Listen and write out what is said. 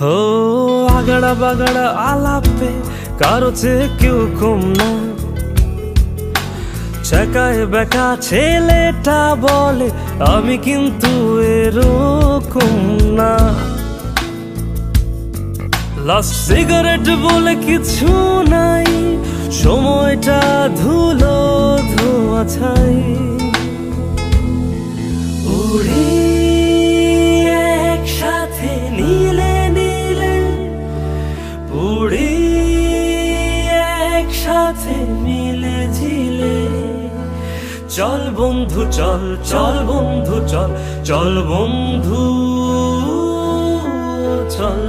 হো, আগাড়া বাগাড়া আলাপে কারও কেউ কম না চাকায় বেকা ছেলেটা বলে, আমি কিন্তু এরকম না। লাস্ট সিগারেট বলে কিছু নাই, সময়টা ধুলো ধোয়া উড়ি একসাথে মিলে ঝিলে। চল বন্ধু চল চল বন্ধু চল চল বন্ধু চল।